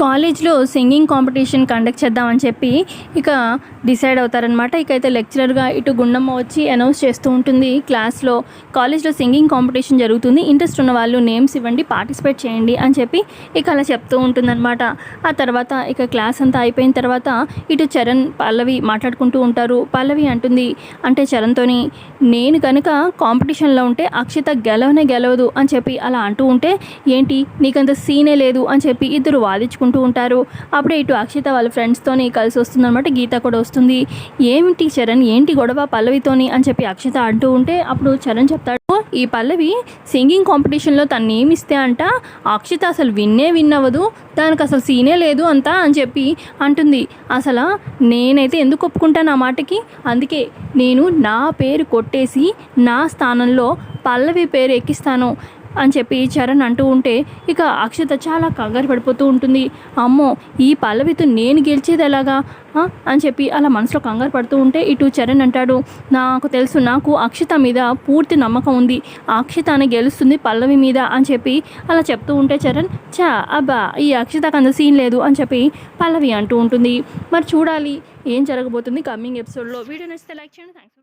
కాలేజ్లో singing competition conduct చేద్దామని చెప్పి ఇక డిసైడ్ అవుతారనమాట ఇక అయితే లెక్చరర్గా ఇటు గుండమ్మ వచ్చి అనౌన్స్ చేస్తూ ఉంటుంది. క్లాస్లో కాలేజ్లో సింగింగ్ కాంపిటీషన్ జరుగుతుంది. ఇంట్రెస్ట్ ఉన్న వాళ్ళు నేమ్స్ ఇవ్వండి పార్టిసిపేట్ చేయండి అని చెప్పి ఇక అలా చెప్తూ ఉంటుందన్నమాట. ఆ తర్వాత ఇక క్లాస్ అంతా అయిపోయిన తర్వాత ఇటు చరణ్ పల్లవి మాట్లాడుకుంటూ ఉంటారు. పల్లవి అంటుంది అంటే చరణ్తోని నేను కనుక కాంపిటీషన్లో ఉంటే అక్షిత గెలవనే గెలవదు అని చెప్పి అలా అంటూ ఉంటే ఏంటి నీకంత సీనే లేదు అని చెప్పి ఇద్దరు వాదించుకుంటారు చేసుకుంటూ ఉంటారు. అప్పుడే ఇటు అక్షిత వాళ్ళ ఫ్రెండ్స్తోని కలిసి వస్తుందన్నమాట. గీత కూడా వస్తుంది. ఏమిటి చరణ్? ఏంటి గొడవ పల్లవితోని? అని చెప్పి అక్షిత అంటూ ఉంటే అప్పుడు చరణ్ చెప్తాడు ఈ పల్లవి సింగింగ్ కాంపిటీషన్లో తను ఏమిస్తే అంట? అక్షిత అసలు విన్నే విన్నవదు దానికి అసలు సీనే లేదు అంతా అని చెప్పి అంటుంది. అసలు నేనైతే ఎందుకు ఒప్పుకుంటాను ఆ మాటకి? అందుకే నేను నా పేరు కొట్టేసి నా స్థానంలో పల్లవి పేరు ఎక్కిస్తాను. అని చెప్పి చరణ్ అంటూ ఉంటే ఇక అక్షత చాలా కంగారు పడిపోతూ ఉంటుంది. అమ్మో ఈ పల్లవితో నేను గెలిచేది ఎలాగా? అని చెప్పి అలా మనసులో కంగారు పడుతూ ఉంటే ఇటు చరణ్ అంటాడు నాకు తెలుసు నాకు అక్షిత మీద పూర్తి నమ్మకం ఉంది. ఆ అక్షిత అని గెలుస్తుంది పల్లవి మీద అని చెప్పి అలా చెప్తూ ఉంటే చరణ్ చా అబ్బా ఈ అక్షితకు అంత సీన్ లేదు అని చెప్పి పల్లవి అంటూ ఉంటుంది. మరి చూడాలి ఏం జరగబోతుంది కమింగ్ ఎపిసోడ్లో. వీడియో నచ్చితే లైక్ చేయండి థ్యాంక్స్